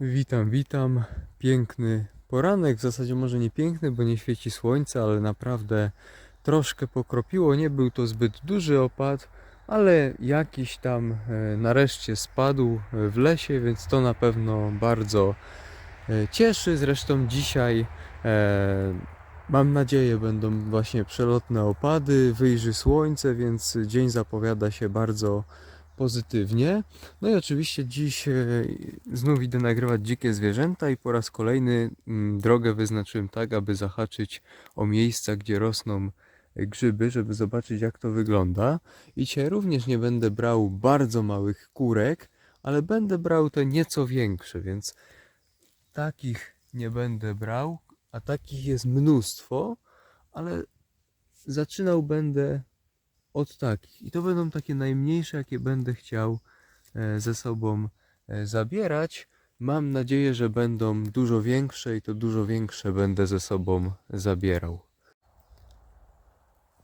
Witam, witam. Piękny poranek, w zasadzie może nie piękny, bo nie świeci słońce, ale naprawdę troszkę pokropiło. Nie był to zbyt duży opad, ale jakiś tam e, nareszcie spadł e, w lesie, więc to na pewno bardzo e, cieszy. Zresztą dzisiaj mam nadzieję będą właśnie przelotne opady, wyjrzy słońce, więc dzień zapowiada się bardzo pozytywnie. No i oczywiście dziś e, znów idę nagrywać dzikie zwierzęta i po raz kolejny mm, drogę wyznaczyłem tak, aby zahaczyć o miejsca, gdzie rosną e, grzyby, żeby zobaczyć jak to wygląda. I dzisiaj również nie będę brał bardzo małych kurek, ale będę brał te nieco większe, więc takich nie będę brał, a takich jest mnóstwo, ale zaczynał będę od takich. I to będą takie najmniejsze, jakie będę chciał e, ze sobą e, zabierać. Mam nadzieję, że będą dużo większe i to dużo większe będę ze sobą zabierał.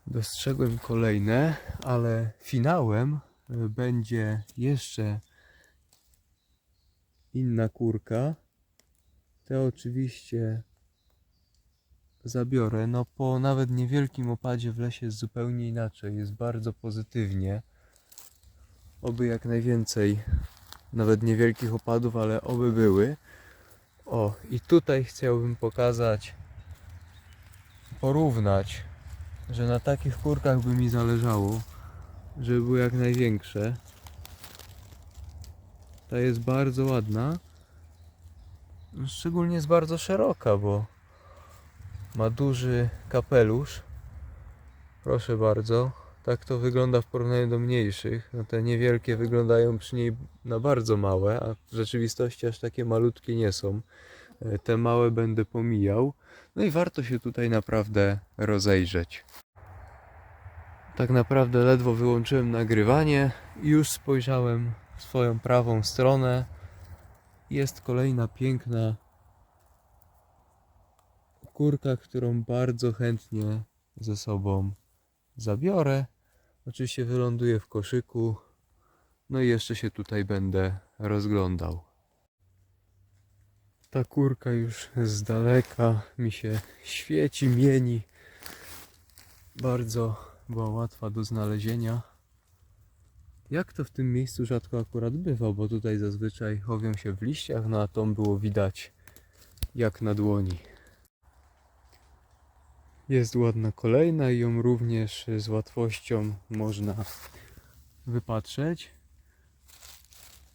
Dostrzegłem kolejne, ale finałem e, będzie jeszcze inna kurka. Te oczywiście zabiorę. No po nawet niewielkim opadzie w lesie jest zupełnie inaczej. Jest bardzo pozytywnie. Oby jak najwięcej nawet niewielkich opadów, ale oby były. O, i tutaj chciałbym pokazać, porównać, że na takich kurkach by mi zależało, żeby były jak największe. Ta jest bardzo ładna. Szczególnie jest bardzo szeroka, bo ma duży kapelusz. Proszę bardzo. Tak to wygląda w porównaniu do mniejszych. No te niewielkie wyglądają przy niej na bardzo małe, a w rzeczywistości aż takie malutkie nie są. E, Te małe będę pomijał. No i warto się tutaj naprawdę rozejrzeć. Tak naprawdę ledwo wyłączyłem nagrywanie i już spojrzałem w swoją prawą stronę. Jest kolejna piękna kurka, którą bardzo chętnie ze sobą zabiorę. Oczywiście wyląduję w koszyku. No i jeszcze się tutaj będę rozglądał. Ta kurka już z daleka mi się świeci, mieni. Bardzo była łatwa do znalezienia. Jak to w tym miejscu rzadko akurat bywa, bo tutaj zazwyczaj chowią się w liściach, no a tą było widać jak na dłoni. Jest ładna kolejna i ją również z łatwością można wypatrzeć.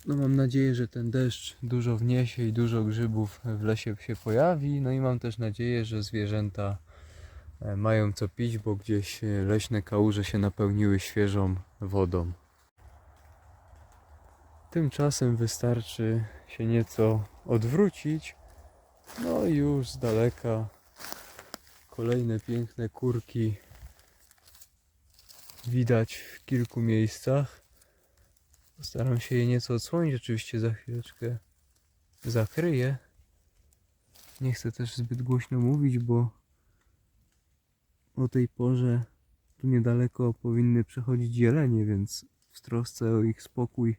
No mam nadzieję, że ten deszcz dużo wniesie i dużo grzybów w lesie się pojawi. No i mam też nadzieję, że zwierzęta e, mają co pić, bo gdzieś e, leśne kałuże się napełniły świeżą wodą. Tymczasem wystarczy się nieco odwrócić. No i już z daleka Kolejne piękne kurki widać w kilku miejscach. Postaram się je nieco odsłonić, oczywiście za chwileczkę zakryję. Nie chcę też zbyt głośno mówić, bo o tej porze tu niedaleko powinny przechodzić jelenie, więc w trosce o ich spokój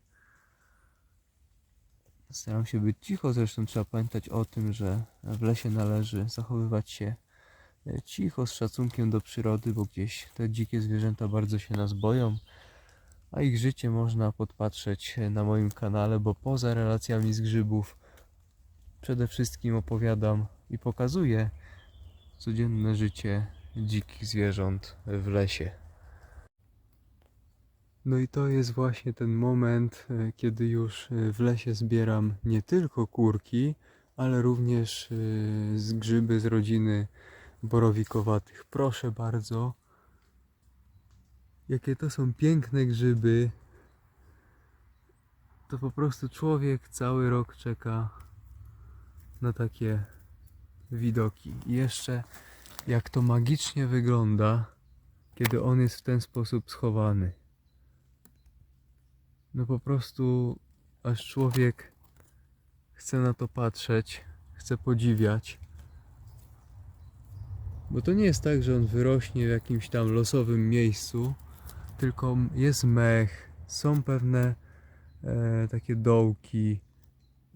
staram się być cicho. Zresztą trzeba pamiętać o tym, że w lesie należy zachowywać się cicho, z szacunkiem do przyrody, bo gdzieś te dzikie zwierzęta bardzo się nas boją, a ich życie można podpatrzeć e, na moim kanale, bo poza relacjami z grzybów przede wszystkim opowiadam i pokazuję codzienne życie dzikich zwierząt w lesie. No i to jest właśnie ten moment, e, kiedy już e, w lesie zbieram nie tylko kurki, ale również z grzyby z rodziny borowikowatych. Proszę bardzo, jakie to są piękne grzyby. To po prostu człowiek cały rok czeka na takie widoki. I jeszcze jak to magicznie wygląda, kiedy on jest w ten sposób schowany. No po prostu aż człowiek chce na to patrzeć, chce podziwiać. Bo to nie jest tak, że on wyrośnie w jakimś tam losowym miejscu, tylko jest mech, są pewne e, takie dołki,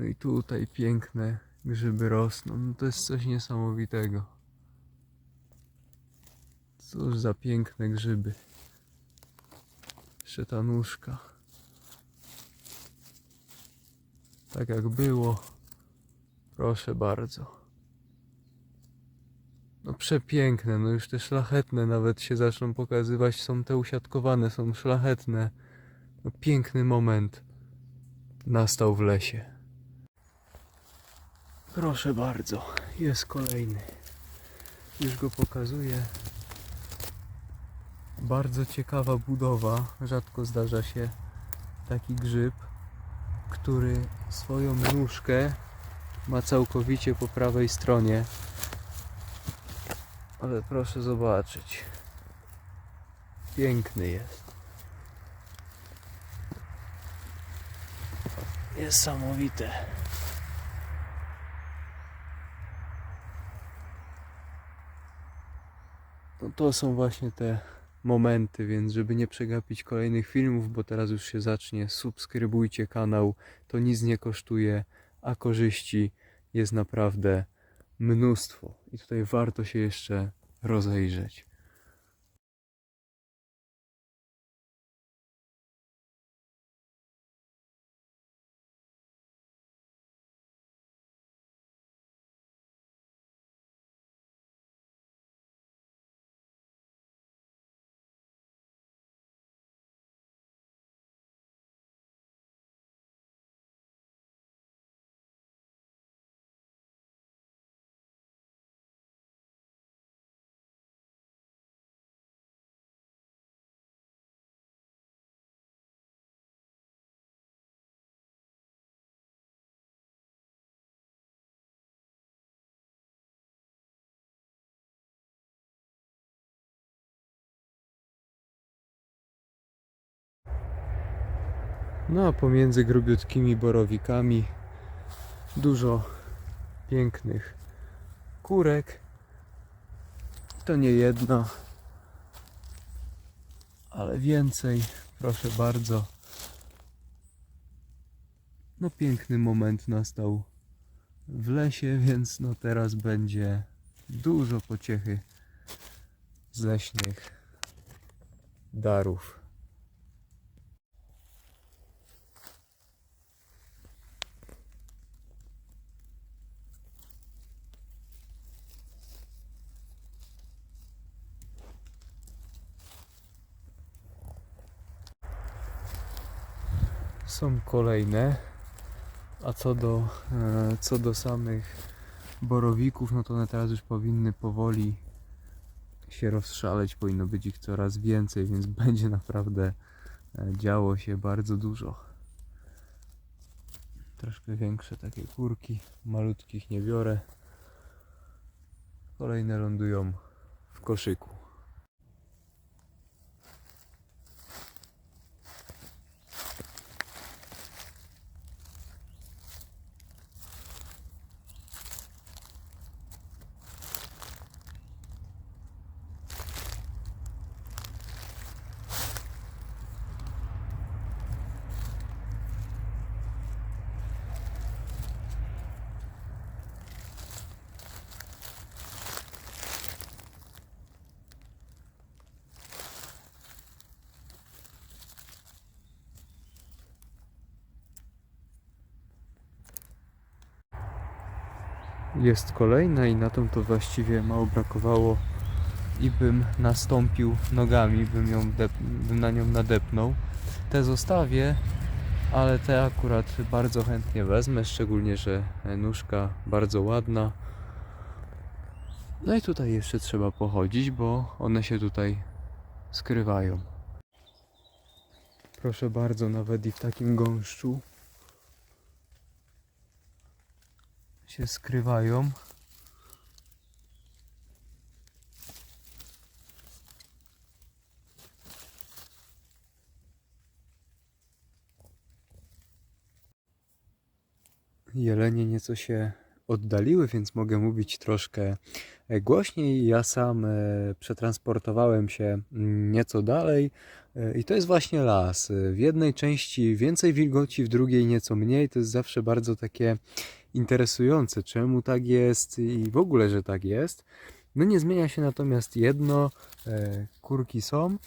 No i tutaj piękne grzyby rosną. No to jest coś niesamowitego. Cóż za piękne grzyby. Jeszcze ta nóżka. Tak jak było. Proszę bardzo. No przepiękne, no już te szlachetne nawet się zaczną pokazywać. Są te usiadkowane, są szlachetne. No piękny moment nastał w lesie. Proszę bardzo, jest kolejny. Już go pokazuję. Bardzo ciekawa budowa. Rzadko zdarza się taki grzyb, który swoją nóżkę ma całkowicie po prawej stronie. Ale proszę zobaczyć. Piękny jest. Niesamowite. No to są właśnie te momenty, więc żeby nie przegapić kolejnych filmów, bo teraz już się zacznie, subskrybujcie kanał, to nic nie kosztuje, a korzyści jest naprawdę mnóstwo. I tutaj warto się jeszcze rozejrzeć. No a pomiędzy grubiutkimi borowikami dużo pięknych kurek. To nie jedna, ale więcej. Proszę bardzo. No piękny moment nastał w lesie, więc no teraz będzie dużo pociechy z leśnych darów. Są kolejne. A co do, e, co do samych borowików, no to one teraz już powinny powoli się rozszaleć. Powinno być ich coraz więcej, więc będzie naprawdę e, działo się bardzo dużo. Troszkę większe takie kurki, malutkich nie biorę. Kolejne lądują w koszyku. Jest kolejna i na tą to właściwie mało brakowało i bym nastąpił nogami, bym, ją bym na nią nadepnął. Te zostawię, ale te akurat bardzo chętnie wezmę, szczególnie, że nóżka bardzo ładna. No i tutaj jeszcze trzeba pochodzić, bo one się tutaj skrywają. Proszę bardzo, nawet i w takim gąszczu się skrywają. Jelenie nieco się oddaliły, więc mogę mówić troszkę e, głośniej. Ja sam e, przetransportowałem się mm, nieco dalej e, i to jest właśnie las. W jednej części więcej wilgoci, w drugiej nieco mniej. To jest zawsze bardzo takie interesujące, czemu tak jest i w ogóle, że tak jest. No nie zmienia się natomiast jedno, e, kurki są,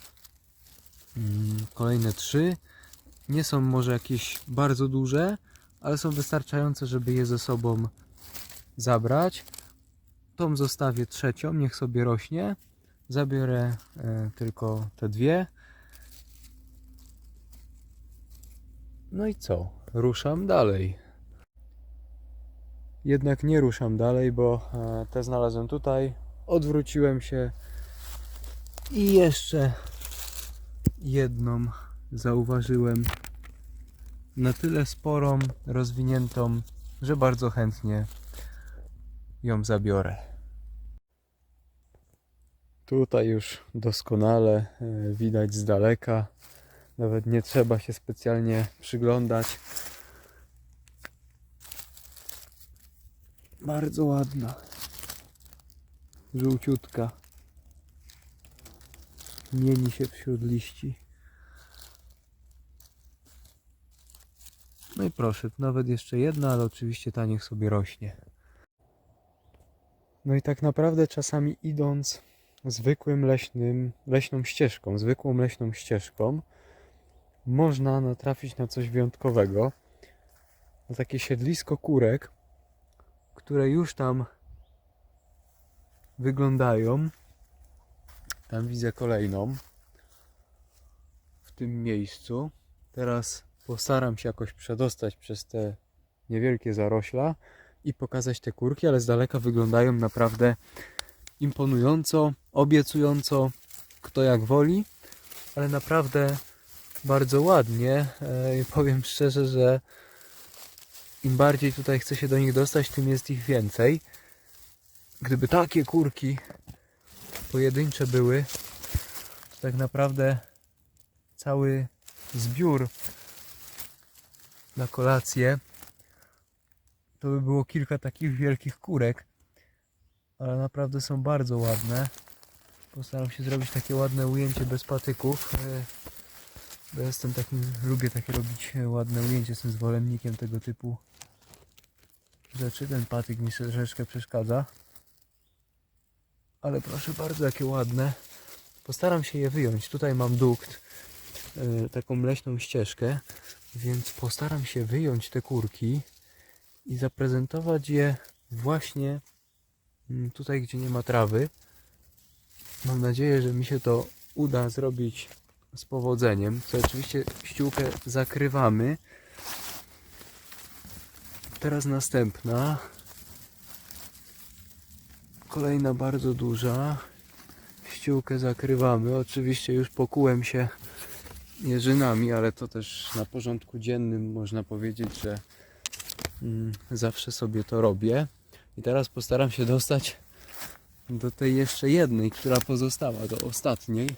Mm, kolejne trzy, nie są może jakieś bardzo duże, ale są wystarczające, żeby je ze sobą zabrać. Tą zostawię trzecią, niech sobie rośnie. Zabiorę e, tylko te dwie. No i co? Ruszam dalej. Jednak nie ruszam dalej, bo e, te znalazłem tutaj. Odwróciłem się i jeszcze jedną zauważyłem na tyle sporą, rozwiniętą, że bardzo chętnie ją zabiorę. Tutaj już doskonale e, widać z daleka. Nawet nie trzeba się specjalnie przyglądać. Bardzo ładna. Żółciutka. Mieni się wśród liści. No i proszę, nawet jeszcze jedna, ale oczywiście ta niech sobie rośnie. No i tak naprawdę czasami idąc zwykłym leśnym, leśną ścieżką, zwykłą leśną ścieżką, można natrafić na coś wyjątkowego. Na takie siedlisko kurek, które już tam wyglądają. Tam widzę kolejną w tym miejscu. Teraz postaram się jakoś przedostać przez te niewielkie zarośla i pokazać te kurki, ale z daleka wyglądają naprawdę imponująco, obiecująco, kto jak woli, ale naprawdę bardzo ładnie. E, powiem szczerze, że im bardziej tutaj chce się do nich dostać, tym jest ich więcej. Gdyby takie kurki pojedyncze były, to tak naprawdę cały zbiór na kolację to by było kilka takich wielkich kurek, ale naprawdę są bardzo ładne. Postaram się zrobić takie ładne ujęcie bez patyków. Bo jestem takim, lubię takie robić ładne ujęcie, jestem zwolennikiem tego typu rzeczy. Ten patyk mi troszeczkę przeszkadza. Ale proszę bardzo, jakie ładne. Postaram się je wyjąć. Tutaj mam dukt, e, taką leśną ścieżkę, więc postaram się wyjąć te kurki i zaprezentować je właśnie mm, tutaj, gdzie nie ma trawy. Mam nadzieję, że mi się to uda zrobić z powodzeniem. To oczywiście ściółkę zakrywamy. Teraz następna. Kolejna bardzo duża. Ściółkę zakrywamy. Oczywiście już pokułem się jeżynami, ale to też na porządku dziennym można powiedzieć, że mm, zawsze sobie to robię. I teraz postaram się dostać do tej jeszcze jednej, która pozostała, do ostatniej.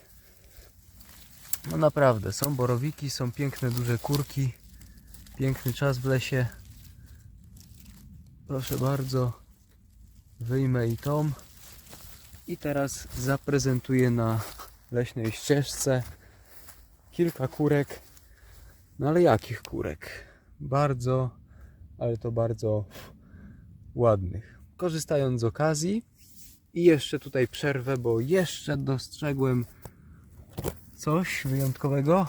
No naprawdę, są borowiki, są piękne duże kurki. Piękny czas w lesie. Proszę bardzo, wyjmę i tą. I teraz zaprezentuję na leśnej ścieżce kilka kurek. No ale jakich kurek? Bardzo, ale to bardzo ładnych. Korzystając z okazji i jeszcze tutaj przerwę, bo jeszcze dostrzegłem coś wyjątkowego.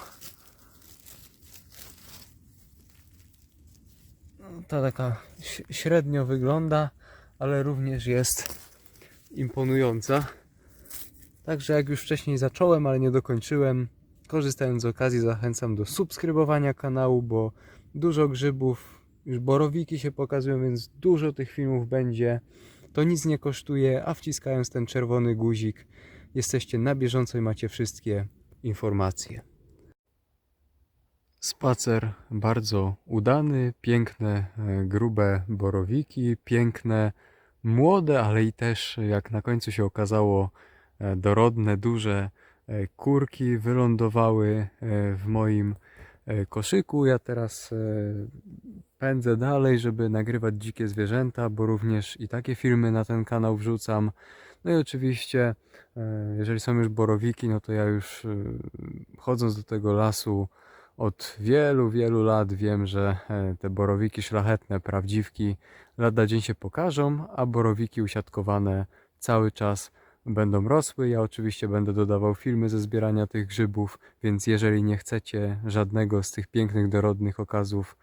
Ta taka średnio wygląda, ale również jest imponująca. Także jak już wcześniej zacząłem, ale nie dokończyłem, korzystając z okazji zachęcam do subskrybowania kanału, bo dużo grzybów, już borowiki się pokazują, więc dużo tych filmów będzie. To nic nie kosztuje, a wciskając ten czerwony guzik jesteście na bieżąco i macie wszystkie informacje. Spacer bardzo udany, piękne, e, grube borowiki, piękne, młode, ale i też, jak na końcu się okazało, e, dorodne, duże e, kurki wylądowały w moim koszyku. Ja teraz pędzę dalej, żeby nagrywać dzikie zwierzęta, bo również i takie filmy na ten kanał wrzucam. No i oczywiście, jeżeli są już borowiki, no to ja już chodząc do tego lasu od wielu, wielu lat wiem, że e, te borowiki szlachetne, prawdziwki, lada dzień się pokażą, a borowiki usiadkowane cały czas będą rosły. Ja oczywiście będę dodawał filmy ze zbierania tych grzybów, więc jeżeli nie chcecie żadnego z tych pięknych, dorodnych okazów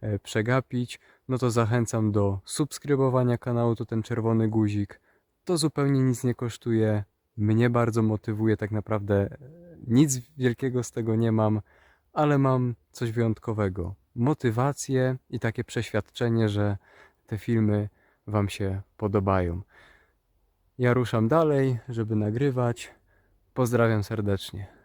e, przegapić, no to zachęcam do subskrybowania kanału, to ten czerwony guzik. To zupełnie nic nie kosztuje, mnie bardzo motywuje, tak naprawdę e, nic wielkiego z tego nie mam, ale mam coś wyjątkowego. Motywację i takie przeświadczenie, że te filmy Wam się podobają. Ja ruszam dalej, żeby nagrywać. Pozdrawiam serdecznie.